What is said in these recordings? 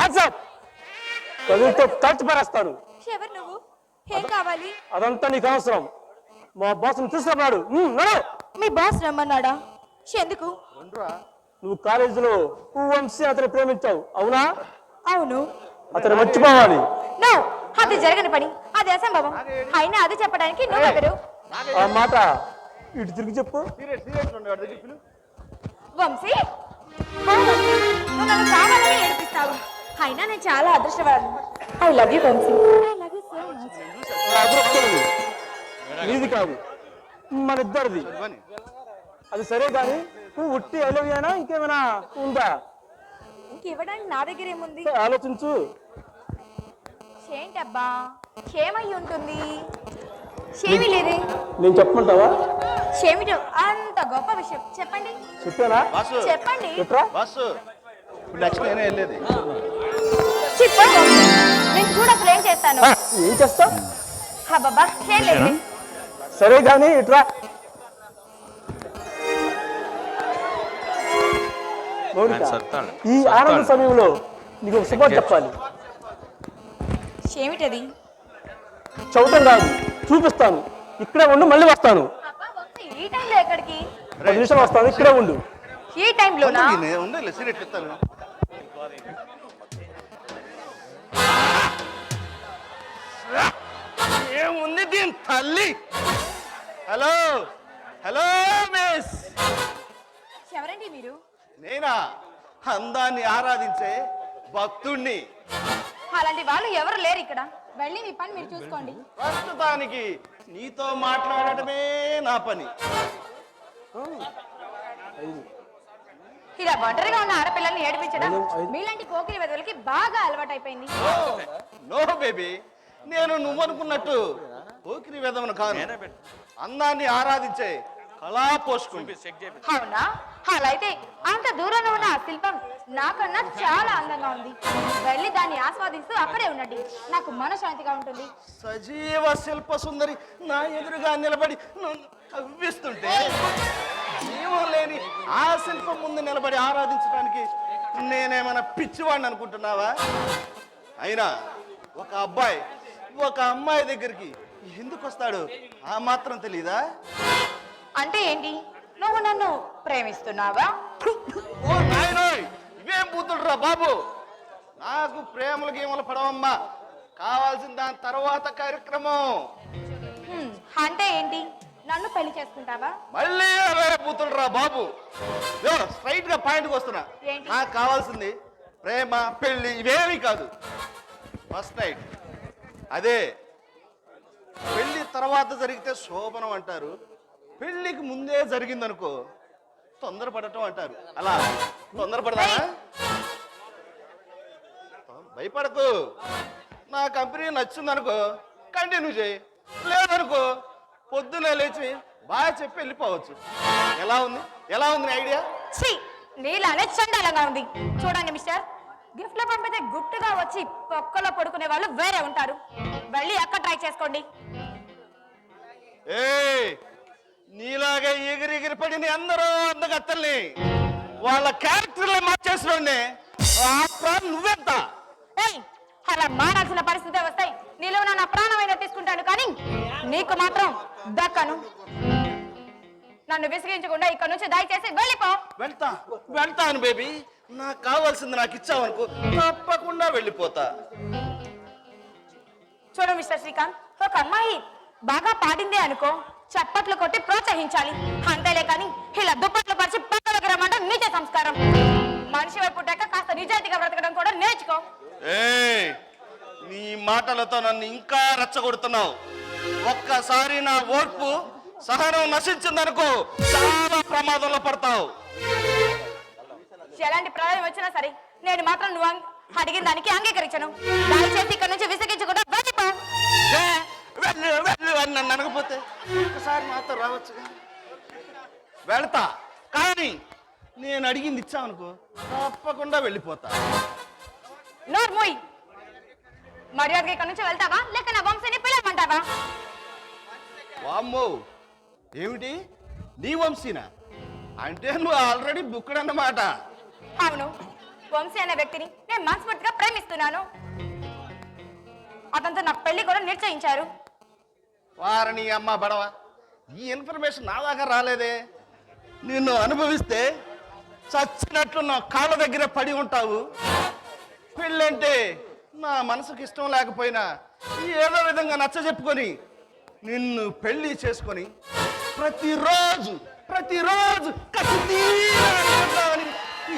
Hats off కదులతో కలిసి పారేస్తాను ఎవరు నువ్వు? ఏం కావాలి? అదంతా నీకు అవసరం. మా బాస్ని తీసుకున్నాడు నడు! మీ బాస్ రమ్మన్నాడా? ఎందుకు? నువ్వు కాలేజీలో వంశీ అతను ప్రేమించావు అవునా? అవును. అతను మర్చిపోవాలి. నో! అది జరగని పని. అది అసంభవం. అయినా అది చెప్పడానికి నువ్వెవరు ఆ మాట ఇటు తిరిగి చెప్పు. వంశీ! నువ్వు నన్ను కావాలని ఏడిపిస్తావు. అయినా నేను చాలా అదృష్టవాడు I love you Vamshi I love you so much నా అదృష్టం నీది కాదు. మన ఇద్దరిది అది సరే కానీ నువ్వు ఉట్టి అలవియానా ఇంకేమైనా ఉందా? ఇంకివ్వడానికి నా దగ్గర ఏముంది? ఆలోచించు. ఏంటబ్బా? క్షేమై ఉంటుంది. క్షేమి లేదే. నేను చెప్పమంటావా? క్షేమిటో అంత గొప్ప విషయం. చెప్పండి. చెప్పానా? చెప్పండి. నెక్స్ట్ నేనే వెళ్ళేది చేస్తాను ఏం చేస్తావు? బాబా సరే కానీ ఇట్రా. ఈ ఆనంద సమయంలో నీకు ఒక శుభం చెప్పాలి. ఏమిటది? చవటం కాదు చూపిస్తాను. ఇక్కడే ఉండు మళ్ళీ వస్తాను. ఈ టైంలో ఎక్కడికి? పది నిమిషాలు వస్తాను ఇక్కడే ఉండు. ఈ టైంలోనా? ఉండే సిగరెట్ ఇస్తాను ఏముంది దీని తల్లి? Hello hello miss. ఎవరండి మీరు? నేనా? అందాన్ని ఆరాధించే భక్తుణ్ణి. అలాంటి వాళ్ళు ఎవరు లేరు ఇక్కడ. వెళ్ళి మీ పని మీరు చూసుకోండి. ప్రస్తుతానికి నీతో మాట్లాడటమే నా పని. ఇలా ఒంటరిగా ఉన్న ఆడపిల్లల్ని ఏడిపించడం మీలాంటి కోకిలి వెదవులకి బాగా అలవాటైపోయింది. No baby. నేను నువ్వు అనుకున్నట్టు పోకిరి వేదమును కాను. అందాన్ని ఆరాధించే కళా పోషకుని అవునా? అలా అయితే అంత దూరంలో ఉన్న ఆ శిల్పం నాకన్నా చాలా అందంగా ఉంది. వెళ్ళి దాన్ని ఆస్వాదిస్తూ అక్కడే ఉండండి. నాకు మనశ్శాంతిగా ఉంటుంది. సజీవ శిల్ప సుందరి నా ఎదురుగా నిలబడి నన్ను కవ్విస్తుంటే జీవం లేని ఆ శిల్పం ముందు నిలబడి ఆరాధించడానికి నేనేమైనా పిచ్చివాడిని అనుకుంటున్నావా? అయినా ఒక అబ్బాయి ఒక అమ్మాయి దగ్గరికి ఎందుకు వస్తాడు? ఆ మాత్రం తెలీదా? అంటే ఏంటి? నువ్వు నన్ను ప్రేమిస్తున్నావా? ఓ నాయనోయ్! ఇవేం బుద్ధుడురా బాబు? నాకు ప్రేమలు గీమలు పడవమ్మా. కావాల్సిన దాని తర్వాత కార్యక్రమం. హ్మ్, అంటే ఏంటి? నన్ను పెళ్ళి చేసుకుంటావా? మళ్ళీ అవే బూతులురా బాబు. స్ట్రైట్గా పాయింట్కి వస్తున్నా. ఏంటి? నాకు కావాల్సింది ప్రేమ పెళ్ళి ఇవేమీ కాదు. ఫస్ట్ నైట్ అదే. పెళ్ళి తర్వాత జరిగితే శోభనం అంటారు. పెళ్ళికి ముందే జరిగిందనుకో తొందరపడటం అంటారు. అలా తొందరపడదానా భయపడకు. నా కంపెనీ నచ్చిందనుకో కంటిన్యూ చేయి. లేదనుకో పొద్దున్నే లేచి బాగా చెప్పి వెళ్ళిపోవచ్చు. ఎలా ఉంది? ఎలా ఉంది ఐడియా? నీలానే చండాలంగా ఉంది. చూడండి మిస్టర్. గిఫ్ట్లో పంపితే గుట్టుగా వచ్చి పొక్కలో పడుకునే వాళ్ళు వేరే ఉంటారు. వెళ్ళి అక్కడ ట్రై చేసుకోండి. నీలాగా ఎగిరి ఎగిరి పడిన అందరూ అందగత్తల్ని వాళ్ళ క్యారెక్టర్లే ప్రాణం నువ్వెంత అలా మారాల్సిన పరిస్థితి వస్తాయి. నీలో నా ప్రాణమైన తీసుకుంటాను కానీ నీకు మాత్రం దక్కను. నన్ను విసిగించకుండా ఇక్కడ నుంచి దయచేసి వెళ్ళిపో. వెళ్తా. వెళ్తాను బేబీ. నాకు కావాల్సింది నాకు ఇచ్చావనుకో తప్పకుండా వెళ్ళిపోతా. చూడు మిస్టర్ శ్రీకాంత్ ఒక అమ్మాయి బాగా పాడిందే అనుకో చప్పట్లు కొట్టి ప్రోత్సహించాలి. అంతేలే కానీ ఇలా దుప్పట్లు పరిచి పక్కలకు రమ్మంటే నీచే సంస్కారం. మనిషి వైపు పుట్టాక కాస్త నిజాయితీగా బ్రతకడం కూడా నేర్చుకో. ఏయ్ నీ మాటలతో నన్ను ఇంకా రెచ్చగొడుతున్నావు. ఒక్కసారి నా ఓర్పు సహనం నశించిందనుకో చాలా ప్రమాదంలో పడతావు. ఎలాంటి ప్రయోజనం వచ్చినా సరే నేను మాత్రం నువ్వు అడిగిన దానికి అంగీకరించను. దయచేసి ఇక్కడ నుంచి విసిగించకుండా ఏ, వెళ్ళు వెళ్ళు అని నన్ను అనకపోతే ఒక్కసారి నాతో రావచ్చుగా. వెళ్తా కానీ నేను అడిగింది ఇచ్చావనుకో తప్పకుండా వెళ్ళిపోతా. నోర్మోయ్ మర్యాదగా ఇక్కడ నుంచి వెళ్తావా? లేక నా వంశీని పిలవమంటావా? వామ్మో ఏమిటి? నీ వంశీనా? అంటే నువ్వు ఆల్రెడీ బుక్కడ్ అన్నమాట. అవును. వంశీ అనే వ్యక్తిని నేను మనస్ఫూర్తిగా ప్రేమిస్తున్నాను. అతనితో నాకు పెళ్ళి కూడా నిశ్చయించారు. వారిని అమ్మ బడవ ఈ ఇన్ఫర్మేషన్ నా దాకా రాలేదే. నిన్ను అనుభవిస్తే చచ్చినట్లు నా కాళ్ళ దగ్గర పడి ఉంటావు. పెళ్ళంటే నా మనసుకి ఇష్టం లేకపోయినా ఏదో విధంగా నచ్చ చెప్పుకొని నిన్ను పెళ్ళి చేసుకొని ప్రతిరోజు ప్రతిరోజు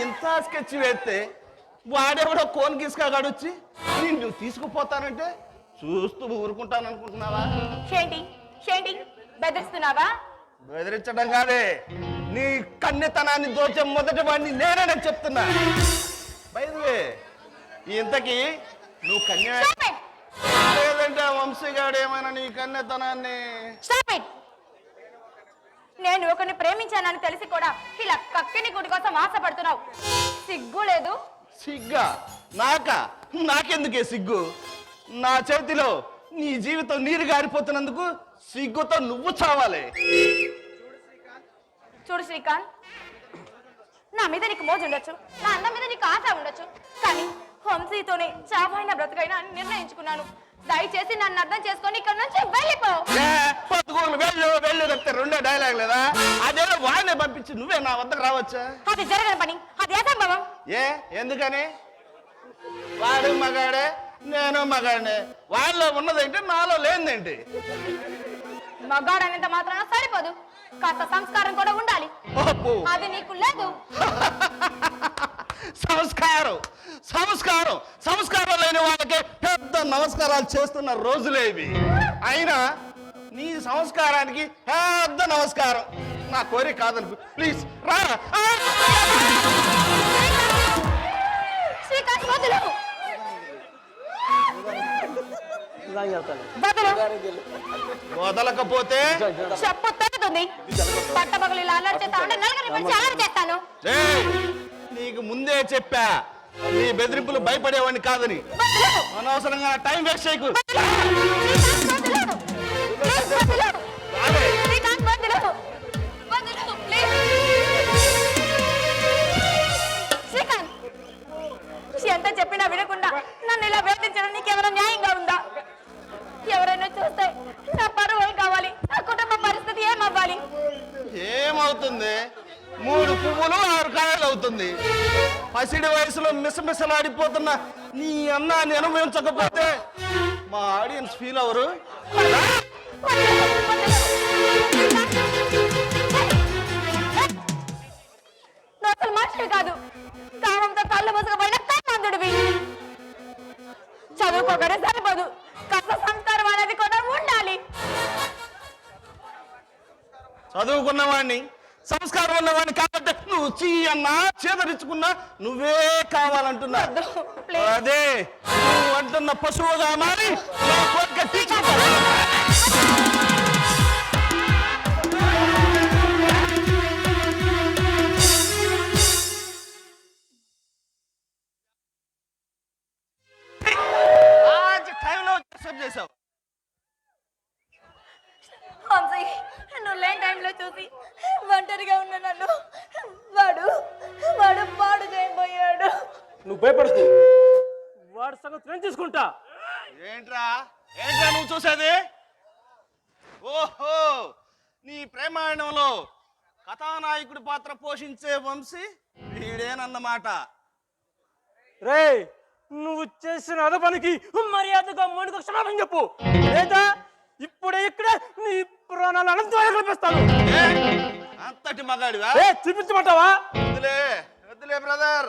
ఇంత స్కెచ్ వేస్తే వాడెవడో కోన్ గీసుకాగాడొచ్చి నిన్ను తీసుకుపోతానంటే చూస్తూ ఊరుకుంటాను అనుకుంటున్నావా బెదిరిస్తున్నావా బెదిరించడం కాదే నీ కన్నెతనాన్ని దోచే మొదటి వాడిని నేనే చెప్తున్నా బయలువే ఇంతకీ నువ్వు కన్య! లేదంటే వంశీగాడు ఏమైనా నీ కన్నెతనాన్ని! నేను ఒకరిని ప్రేమించానని తెలిసి కూడా ఇలా కక్కిని గుడి కోసం ఆశపడుతున్నావు. సిగ్గు లేదు? సిగ్గా? నాకా? నాకెందుకే సిగ్గు? నా చేతిలో నీ జీవితం నీరు గారిపోతున్నందుకు సిగ్గుతో నువ్వు చావాలి. చూడు శ్రీకాంత్ నా మీద నీకు మోజు ఉండొచ్చు నా అందం మీద నీకు ఆశ ఉండొచ్చు కానీ వంశీతోనే చావైన బ్రతుకైనా నిర్ణయించుకున్నాను. దయచేసి నన్ను అర్థం చేసుకొని ఇక్కడ నుంచి వెళ్ళిపో. వెళ్ళు వెళ్ళు చెప్తే రెండో డైలాగ్ లేదా? అదేదో వాడినే పంపించి నువ్వే నా వద్దకు రావచ్చా? అది జరగని పని. అది అసంభవం. ఏ ఎందుకని? వాడు మగాడే నేను మగాడే వాళ్ళలో ఉన్నదేంటి నాలో లేనిదేంటి? మగాడనేంత మాత్రాన సరిపోదు. కాస్త సంస్కారం కూడా ఉండాలి. అది నీకు లేదు. సంస్కారం సంస్కారం సంస్కారం లేని వాళ్ళకి పెద్ద నమస్కారాలు చేస్తున్న రోజులే ఇవి. అయినా నీ సంస్కారానికి పెద్ద నమస్కారం. నా కోరిక కాదనుకు. ప్లీజ్ రా. ఆ! శ్రీకాంత్ వదులు ఇలాగే వెళ్తాను వదులు వదలకపోతే చెప్పు తగ్గుతుంది పట్టపగలు ఇలా అల్లరి చేస్తా ఉంటే నలుగురిని పిలిచి అల్లరి చేస్తాను. ఏయ్, నీకు ముందే చెప్పా. నీ బెదిరింపులు భయపడేవాడిని కాదని. అనవసరంగా టైం వేస్ట్ చేయకు. మిసమిసలాడిపోతున్న నీ అన్నాన్ని అనుభవించకపోతే మా ఆడియన్స్ ఫీల్ అవరు మనిషివి కాదు. కామంతో కళ్ళు మూసుకుపోయిన కమ్మందుడివి చదువుకోగానే సరిపోదు. కాస్త సంస్కారం అనేది కూడా ఉండాలి. చదువుకున్నవాడిని సంస్కారం ఉన్నవాడిని కాబట్టి నువ్వు చీ అన్నా చేదరించుకున్నా నువ్వే కావాలంటున్నా. అదే నువ్వు అంటున్న పశువుగా మారి నా నేను తీసుకుంటా. ఏంట్రా? ఏంట్రా నువ్వు చూసేది? ఓహో నీ ప్రేమాయణంలో కథానాయకుడి పాత్ర పోషించే వంశీ వీడేనన్నమాట. రే నువ్వు చేసిన అద పనికి మర్యాదగా మణికి క్షమాపణ చెప్పు. లేదా ఇప్పుడే ఇక్కడే నీ ప్రాణాలు అనంతమైన కల్పిస్తాను. ఏ? అంతటి మగాడివా? చూపించమంటావా? వద్దులే వద్దులే బ్రదర్.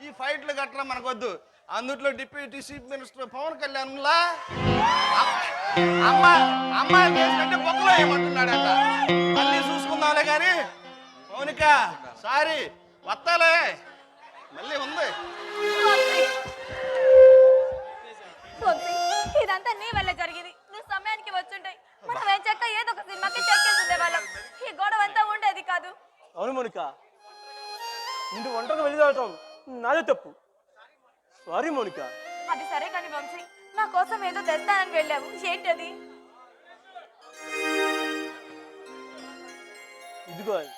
ఈ ఫైట్లు గట్రా మనకొద్దు. అందుట్లో deputy chief minister Pavan Kalyan లా అమ్మ అమ్మాయి చేసినట్టే బొక్కలో ఏమంటున్నాడట? మళ్ళీ చూసుకుందాంలే కానీ మౌనిక సారీ వస్తాలే మళ్ళీ ఉంది. ఇదంతా నీ వల్ల జరిగింది. నువ్వు సమయానికి వచ్చుంటాయి మనం ఏం చెక్క ఏదో ఒక సినిమాకి చెక్కేసి ఉండేవాళ్ళం. ఈ గొడవ అంతా ఉండేది కాదు. అవును మోనిక ఇంటి వంటకు వెళ్ళి నాదే తప్పు. Sorry Monica. అది సరే కానీ వంశీ నా కోసం ఏదో తెస్తానని వెళ్ళావు. ఏంటది? ఇదిగో అది.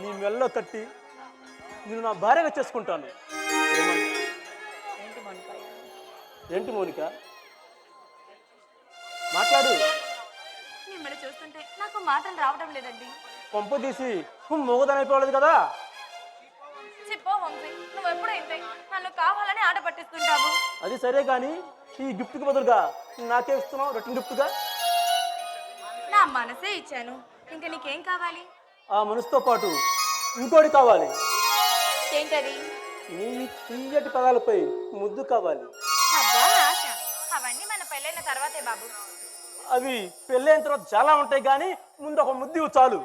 నీ మెల్లో తట్టి నేను నా భార్యగా చేసుకుంటాను. ఏంటి మోనిక? మాట్లాడు. మిమ్మల్ని చూస్తుంటే నాకు మాటలు రావడం లేదండి. పంపు తీసి మోగదనైపోలేదు కదా? చెప్పో వంశీ నువ్వు ఎప్పుడు ఇంతే? నన్ను కావాలని ఆట పట్టిస్తుంటావు. అది సరే కానీ ఈ గిఫ్ట్కి బదులుగా నాకే ఇస్తున్నావు రిటర్న్ గిఫ్ట్గా నా మనసే ఇచ్చాను. ఇంకా నీకేం కావాలి? ఆ మనసుతో పాటు ఇంకోటి కావాలి. ఏంటది? నీ తీయటి పదాలపై ముద్దు కావాలి. అబ్బా ఆశ. అవన్నీ మన పెళ్ళైన తర్వాతే బాబు. అవి పెళ్ళైన తర్వాత చాలా ఉంటాయి కానీ ముందు ఒక ముద్దు ఇవ్వు చాలు.